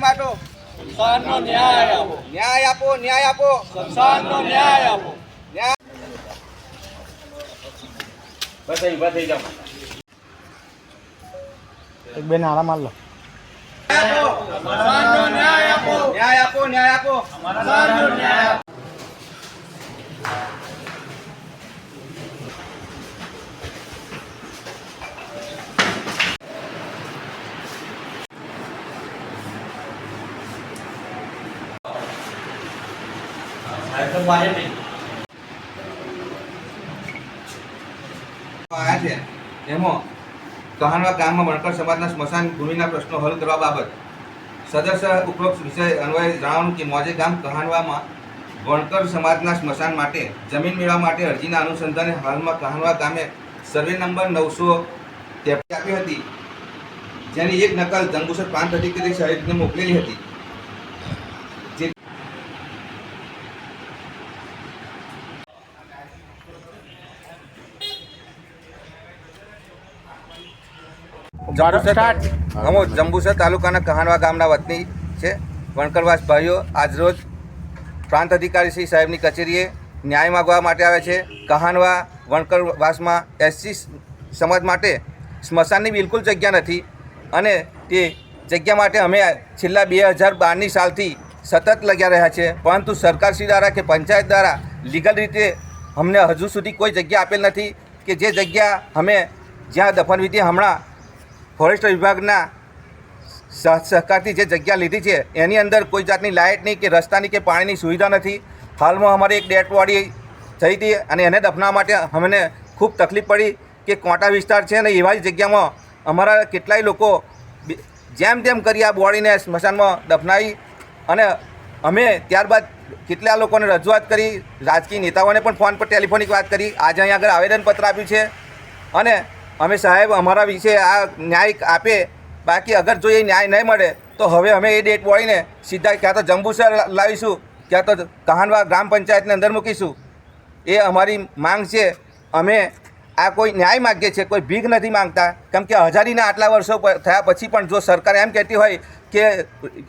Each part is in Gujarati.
સ્મશાનનો ન્યાય આપો. ન્યાય આપો ન્યાય આપો. સંસારનો ન્યાય આપો. એક બે નાળા માર લો. ન્યાય આપો. ન્યાય આપો ન્યાય આપો. ન્યાય આપો. એમાં કહાનવા ગામમાં વણકર સમાજના સ્મશાન ભૂમિના પ્રશ્નો હલ કરવા બાબત. સદસ્ય ઉપરોક્ત વિષય અન્વયે જણાવ્યું કે મોજે ગામ કહાનવામાં વણકર સમાજના સ્મશાન માટે જમીન મેળવવા માટે અરજીના અનુસંધાને હાલમાં કહાનવા ગામે સર્વે નંબર નવસો તેપી આપી હતી. જેની એક નકલ જંબુસર પ્રાંત અધિકારી સાહેબને મોકલેલી હતી. સ્ટાર્ટ અમો જંબુસર તાલુકાના કહાનવા ગામના વતની છે. વણકરવાસ ભાઈઓ આજરોજ પ્રાંત અધિકારી શ્રી સાહેબની કચેરીએ ન્યાય માગવા માટે આવે છે. કહાનવા વણકરવાસમાં એસસી સમાજ માટે સ્મશાનની બિલકુલ જગ્યા નથી અને તે જગ્યા માટે અમે છેલ્લા બે હજાર બારની સાલથી સતત લગ્યા રહ્યા છે. પરંતુ સરકારશ્રી દ્વારા કે પંચાયત દ્વારા લીગલ રીતે અમને હજુ સુધી કોઈ જગ્યા આપેલ નથી કે જે જગ્યા અમે જ્યાં દફનવિધિ હમણાં ફોરેસ્ટ વિભાગના સહ- સહકારથી જે જગ્યા લીધી છે, એની અંદર કોઈ જાતની લાઇટની કે રસ્તાની કે પાણીની સુવિધા નથી. હાલમાં અમારે એક બોડી થઈ હતી અને એને દફનાવવા માટે અમને ખૂબ તકલીફ પડી કે કોંટા વિસ્તાર છે ને એવા જ જગ્યામાં અમારા કેટલાય લોકો જેમ તેમ કરી આ બોડીને સ્મશાનમાં દફનાવી અને અમે ત્યારબાદ કેટલા લોકોને રજૂઆત કરી, રાજકીય નેતાઓને પણ ફોન પર ટેલિફોનિક વાત કરી. આજે અહીં આગળ આવેદનપત્ર આપ્યું છે અને અમે સાહેબ, અમારા વિશે આ ન્યાય આપે, બાકી અગર જો એ ન્યાય નહીં મળે, તો હવે અમે એ ડેટ બોડીને સીધા ક્યાં તો જંબુસર લાવીશું, ક્યાં તો કહાનવા ગ્રામ પંચાયતની અંદર મૂકીશું. એ અમારી માંગ છે. અમે આ કોઈ ન્યાય માગીએ છીએ, કોઈ ભીખ નથી માંગતા. કેમ કે હજારીના આટલા વર્ષો થયા પછી પણ જો સરકાર એમ કહેતી હોય કે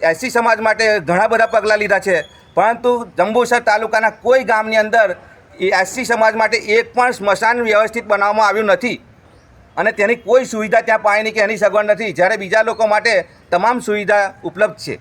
એસી સમાજ માટે ઘણા બધા પગલાં લીધા છે, પરંતુ જંબુસર તાલુકાના કોઈ ગામની અંદર એ એસસી સમાજ માટે એક પણ સ્મશાન વ્યવસ્થિત બનાવવામાં આવ્યું નથી. અને તેની કોઈ સુવિધા ત્યાં પાણીની કે એની સગવડ નથી. જ્યારે બીજા લોકો માટે તમામ સુવિધા ઉપલબ્ધ છે.